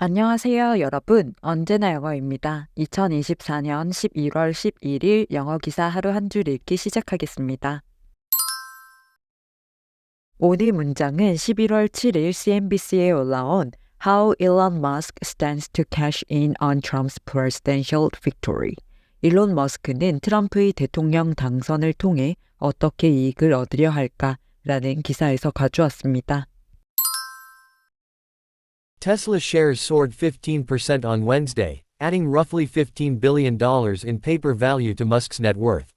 안녕하세요, 여러분. 언제나 영어입니다. 2024년 11월 11일 영어 기사 하루 한 줄 읽기 시작하겠습니다. 오늘 문장은 11월 7일 CNBC에 올라온 How Elon Musk stands to cash in on Trump's presidential victory. 일론 머스크는 트럼프의 대통령 당선을 통해 어떻게 이익을 얻으려 할까라는 기사에서 가져왔습니다. Tesla shares soared 15% on Wednesday, adding roughly $15 billion in paper value to Musk's net worth.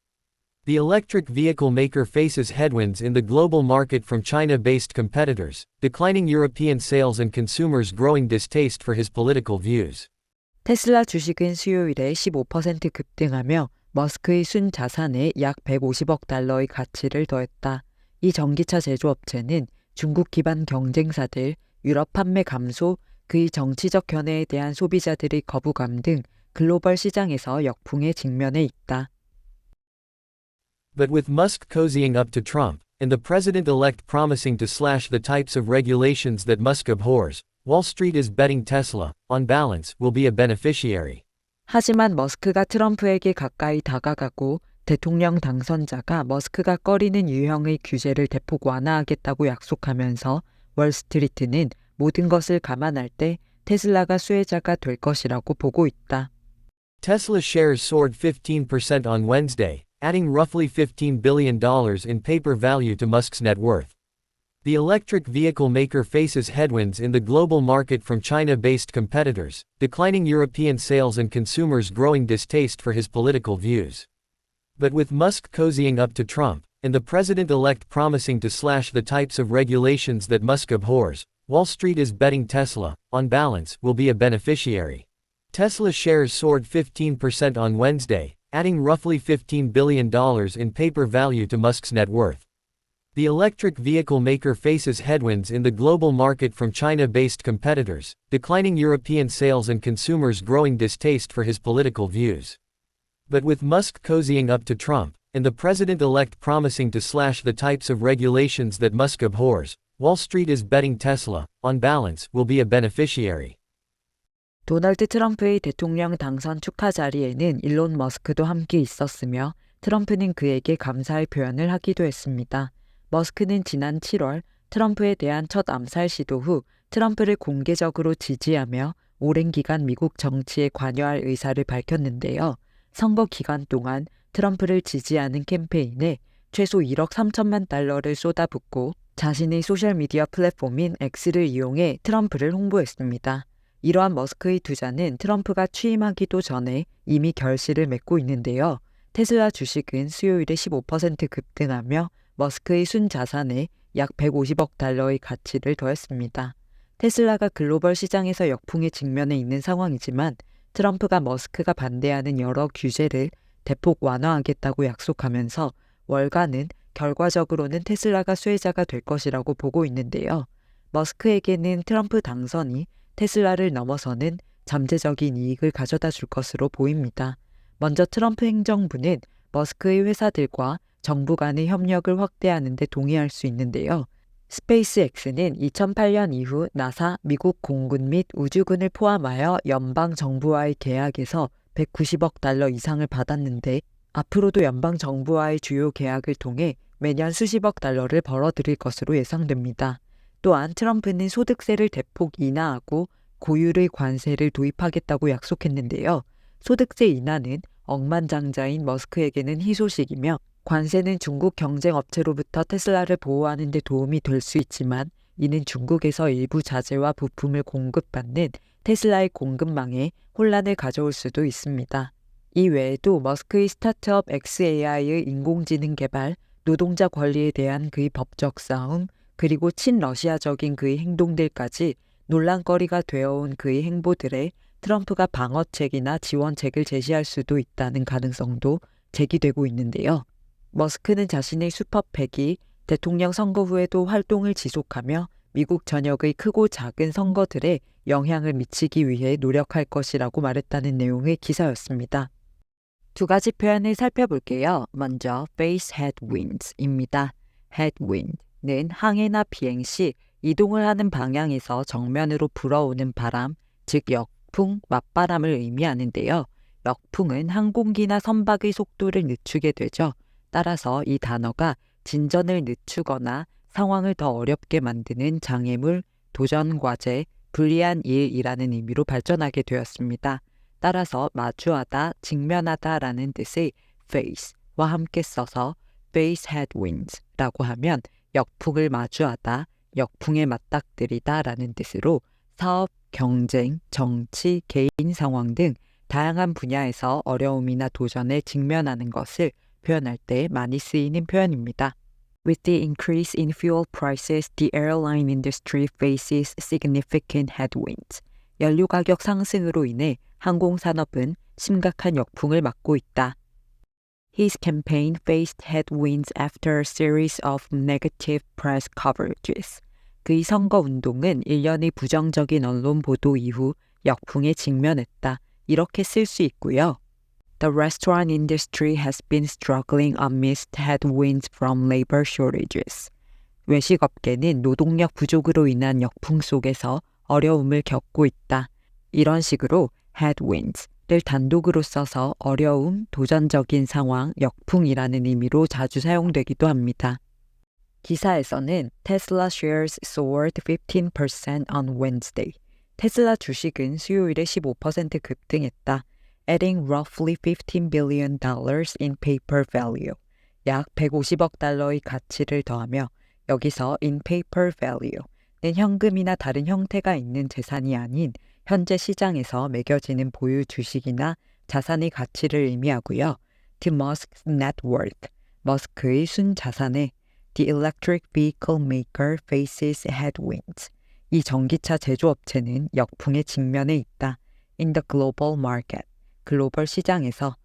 The electric vehicle maker faces headwinds in the global market from China based competitors, declining European sales, and consumers' growing distaste for his political views. 테슬라 주식은 수요일에 15% 급등하며 머스크의 순 자산에 약 150억 달러의 가치를 더했다. 이 전기차 제조업체는 중국 기반 경쟁사들, 유럽 판매 감소, 그의 정치적 견해에 대한 소비자들의 거부감 등 글로벌 시장에서 역풍에 직면해 있다. But with Musk cozying up to Trump, and the president elect promising to slash the types of regulations that Musk abhors, Wall Street is betting Tesla, on balance, will be a beneficiary. 하지만 머스크가 트럼프에게 가까이 다가가고 대통령 당선자가 머스크가 꺼리는 유형의 규제를 대폭 완화하겠다고 약속하면서 월스트리트는 모든 것을 감안할 때 테슬라가 수혜자가 될 것이라고 보고 있다. Tesla shares soared 15% on Wednesday, adding roughly $15 billion in paper value to Musk's net worth. The electric vehicle maker faces headwinds in the global market from China based competitors, declining European sales, and consumers' growing distaste for his political views. But with Musk cozying up to Trump, and the president elect promising to slash the types of regulations that Musk abhors, Wall Street is betting Tesla, on balance, will be a beneficiary. Tesla shares soared 15% on Wednesday, adding roughly $15 billion in paper value to Musk's net worth. The electric vehicle maker faces headwinds in the global market from China based competitors, declining European sales, and consumers' growing distaste for his political views. But with Musk cozying up to Trump, and the president elect promising to slash the types of regulations that Musk abhors, Wall Street is betting Tesla, on balance, will be a beneficiary. 도널드 트럼프의 대통령 당선 축하 자리에는 일론 머스크도 함께 있었으며 트럼프는 그에게 감사의 표현을 하기도 했습니다. 머스크는 지난 7월 트럼프에 대한 첫 암살 시도 후 트럼프를 공개적으로 지지하며 오랜 기간 미국 정치에 관여할 의사를 밝혔는데요. 선거 기간 동안 트럼프를 지지하는 캠페인에 최소 1억 3천만 달러를 쏟아붓고 자신의 소셜미디어 플랫폼인 X를 이용해 트럼프를 홍보했습니다. 이러한 머스크의 투자는 트럼프가 취임하기도 전에 이미 결실을 맺고 있는데요. 테슬라 주식은 수요일에 15% 급등하며 머스크의 순 자산에 약 150억 달러의 가치를 더했습니다. 테슬라가 글로벌 시장에서 역풍에 직면해 있는 상황이지만 트럼프가 머스크가 반대하는 여러 규제를 대폭 완화하겠다고 약속하면서 월가는 결과적으로는 테슬라가 수혜자가 될 것이라고 보고 있는데요. 머스크에게는 트럼프 당선이 테슬라를 넘어서는 잠재적인 이익을 가져다 줄 것으로 보입니다. 먼저 트럼프 행정부는 머스크의 회사들과 정부 간의 협력을 확대하는 데 동의할 수 있는데요. 스페이스X는 2008년 이후 나사, 미국 공군 및 우주군을 포함하여 연방 정부와의 계약에서 190억 달러 이상을 받았는데 앞으로도 연방 정부와의 주요 계약을 통해 매년 수십억 달러를 벌어들일 것으로 예상됩니다. 또한 트럼프는 소득세를 대폭 인하하고 고율의 관세를 도입하겠다고 약속했는데요. 소득세 인하는 억만장자인 머스크에게는 희소식이며 관세는 중국 경쟁 업체로부터 테슬라를 보호하는 데 도움이 될 수 있지만 이는 중국에서 일부 자재와 부품을 공급받는 테슬라의 공급망에 혼란을 가져올 수도 있습니다. 이 외에도 머스크의 스타트업 XAI의 인공지능 개발, 노동자 권리에 대한 그의 법적 싸움, 그리고 친러시아적인 그의 행동들까지 논란거리가 되어온 그의 행보들에 트럼프가 방어책이나 지원책을 제시할 수도 있다는 가능성도 제기되고 있는데요. 머스크는 자신의 슈퍼팩이 대통령 선거 후에도 활동을 지속하며 미국 전역의 크고 작은 선거들에 영향을 미치기 위해 노력할 것이라고 말했다는 내용의 기사였습니다. 두 가지 표현을 살펴볼게요. 먼저 face headwinds입니다. headwind는 항해나 비행 시 이동을 하는 방향에서 정면으로 불어오는 바람, 즉 역풍, 맞바람을 의미하는데요. 역풍은 항공기나 선박의 속도를 늦추게 되죠. 따라서 이 단어가 진전을 늦추거나 상황을 더 어렵게 만드는 장애물, 도전 과제, 불리한 일이라는 의미로 발전하게 되었습니다. 따라서 마주하다, 직면하다라는 뜻의 face와 함께 써서 face headwinds라고 하면 역풍을 마주하다, 역풍에 맞닥뜨리다라는 뜻으로 사업, 경쟁, 정치, 개인 상황 등 다양한 분야에서 어려움이나 도전에 직면하는 것을 표현할 때 많이 쓰이는 표현입니다. With the increase in fuel prices, the airline industry faces significant headwinds. 연료 가격 상승으로 인해 항공산업은 심각한 역풍을 맞고 있다. His campaign faced headwinds after a series of negative press coverages. 그의 선거 운동은 일련의 부정적인 언론 보도 이후 역풍에 직면했다. 이렇게 쓸 수 있고요. The restaurant industry has been struggling amidst headwinds from labor shortages. 외식업계는 노동력 부족으로 인한 역풍 속에서 어려움을 겪고 있다. 이런 식으로 headwinds를 단독으로 써서 어려움, 도전적인 상황, 역풍이라는 의미로 자주 사용되기도 합니다. 기사에서는 테슬라 shares soared 15% on Wednesday. 테슬라 주식은 수요일에 15% 급등했다. Adding roughly 15 billion dollars in paper value. 약 150억 달러의 가치를 더하며 여기서 in paper value는 현금이나 다른 형태가 있는 재산이 아닌 현재 시장에서 매겨지는 보유 주식이나 자산의 가치를 의미하고요. To Musk's net worth, 머스크의 순자산에 The electric vehicle maker faces headwinds. 이 전기차 제조업체는 역풍에 직면해 있다. In the global market. 글로벌 시장에서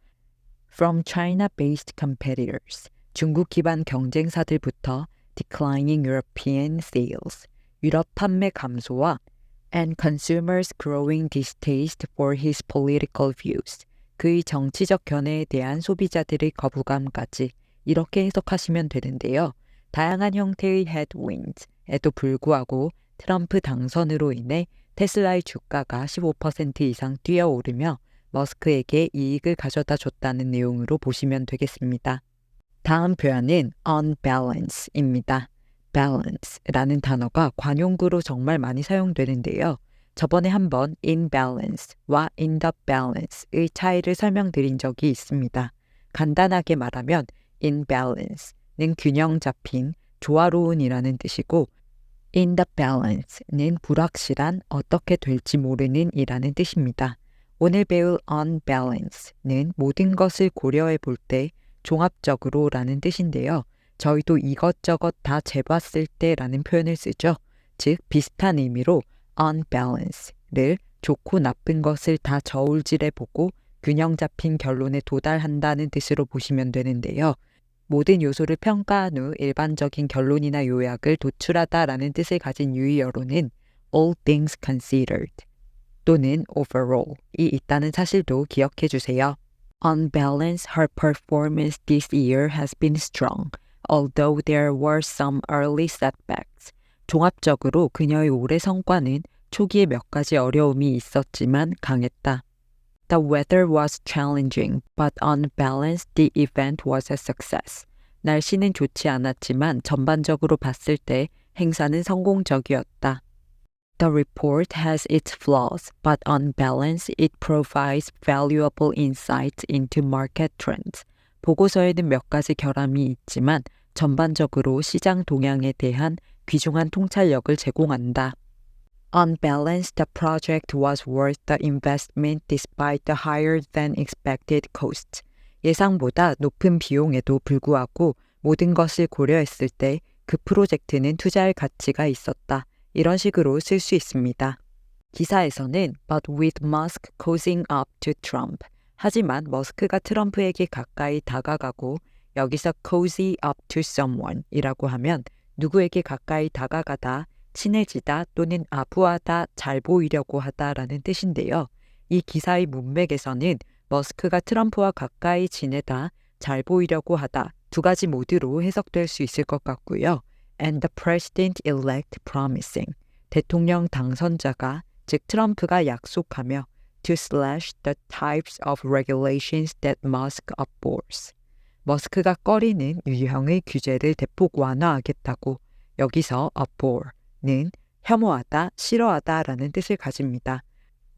from China-based competitors 중국 기반 경쟁사들부터 declining European sales 유럽 판매 감소와 and consumers growing distaste for his political views 그의 정치적 견해에 대한 소비자들의 거부감까지 이렇게 해석하시면 되는데요. 다양한 형태의 headwinds에도 불구하고 트럼프 당선으로 인해 테슬라의 주가가 15% 이상 뛰어오르며 머스크에게 이익을 가져다 줬다는 내용으로 보시면 되겠습니다. 다음 표현은 unbalance입니다. balance라는 단어가 관용구로 정말 많이 사용되는데요. 저번에 한번 imbalance와 in the balance의 차이를 설명드린 적이 있습니다. 간단하게 말하면 imbalance는 균형 잡힌, 조화로운이라는 뜻이고 in the balance는 불확실한, 어떻게 될지 모르는 이라는 뜻입니다. 오늘 배울 unbalance는 모든 것을 고려해 볼 때 종합적으로 라는 뜻인데요. 저희도 이것저것 다 재봤을 때 라는 표현을 쓰죠. 즉, 비슷한 의미로 unbalance를 좋고 나쁜 것을 다 저울질해 보고 균형 잡힌 결론에 도달한다는 뜻으로 보시면 되는데요. 모든 요소를 평가한 후 일반적인 결론이나 요약을 도출하다 라는 뜻을 가진 유의어로는 all things considered 또는 overall이 있다는 사실도 기억해 주세요. On balance, her performance this year has been strong, although there were some early setbacks. 종합적으로 그녀의 올해 성과는 초기에 몇 가지 어려움이 있었지만 강했다. The weather was challenging, but on balance, the event was a success. 날씨는 좋지 않았지만 전반적으로 봤을 때 행사는 성공적이었다. The report has its flaws, but on balance, it provides valuable insights into market trends. 보고서에는 몇 가지 결함이 있지만 전반적으로 시장 동향에 대한 귀중한 통찰력을 제공한다. On balance, the project was worth the investment despite the higher than expected cost. 예상보다 높은 비용에도 불구하고 모든 것을 고려했을 때 그 프로젝트는 투자할 가치가 있었다. 이런 식으로 쓸 수 있습니다. 기사에서는 but with Musk cozying up to Trump 하지만 머스크가 트럼프에게 가까이 다가가고 여기서 cozy up to someone 이라고 하면 누구에게 가까이 다가가다, 친해지다 또는 아부하다, 잘 보이려고 하다라는 뜻인데요. 이 기사의 문맥에서는 머스크가 트럼프와 가까이 지내다, 잘 보이려고 하다 두 가지 모두로 해석될 수 있을 것 같고요. And the president-elect promising 대통령 당선자가 즉 트럼프가 약속하며 to slash the types of regulations that Musk abhors. 머스크가 꺼리는 유형의 규제를 대폭 완화하겠다고 여기서 abhor는 혐오하다, 싫어하다라는 뜻을 가집니다.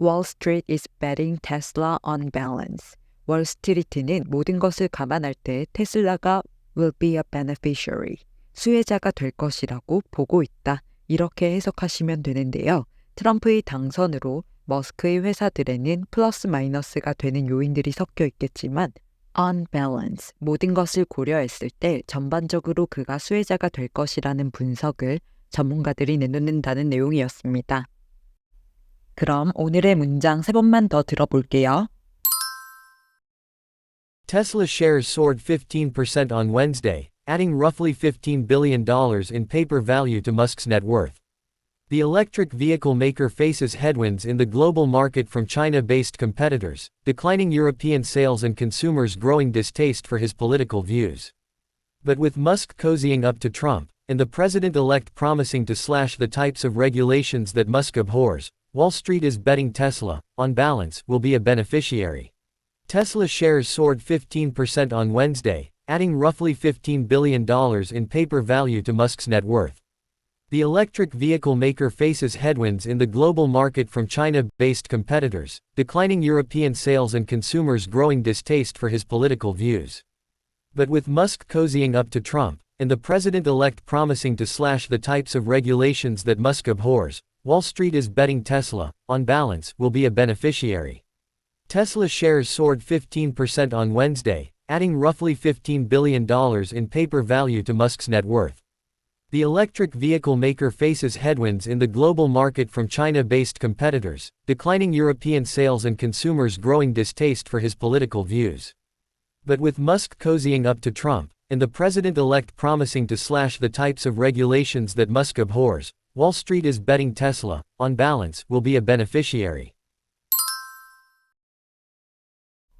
Wall Street is betting Tesla on balance. 월스트리트는 모든 것을 감안할 때 테슬라가 will be a beneficiary. 수혜자가 될 것이라고 보고 있다. 이렇게 해석하시면 되는데요. 트럼프의 당선으로 머스크의 회사들에는 플러스 마이너스가 되는 요인들이 섞여 있겠지만 on balance 모든 것을 고려했을 때 전반적으로 그가 수혜자가 될 것이라는 분석을 전문가들이 내놓는다는 내용이었습니다. 그럼 오늘의 문장 세 번만 더 들어볼게요. Tesla shares soared 15% on Wednesday, adding roughly $15 billion in paper value to Musk's net worth. The electric vehicle maker faces headwinds in the global market from China based competitors, declining European sales, and consumers' growing distaste for his political views. But with Musk cozying up to Trump, and the president elect promising to slash the types of regulations that Musk abhors, Wall Street is betting Tesla, on balance, will be a beneficiary. Tesla shares soared 15% on Wednesday, adding roughly $15 billion in paper value to Musk's net worth. The electric vehicle maker faces headwinds in the global market from China based competitors, declining European sales, and consumers' growing distaste for his political views. But with Musk cozying up to Trump, and the president elect promising to slash the types of regulations that Musk abhors, Wall Street is betting Tesla, on balance, will be a beneficiary. Tesla shares soared 15% on Wednesday, adding roughly $15 billion in paper value to Musk's net worth. The electric vehicle maker faces headwinds in the global market from China based competitors, declining European sales, and consumers' growing distaste for his political views. But with Musk cozying up to Trump, and the president elect promising to slash the types of regulations that Musk abhors, Wall Street is betting Tesla, on balance, will be a beneficiary.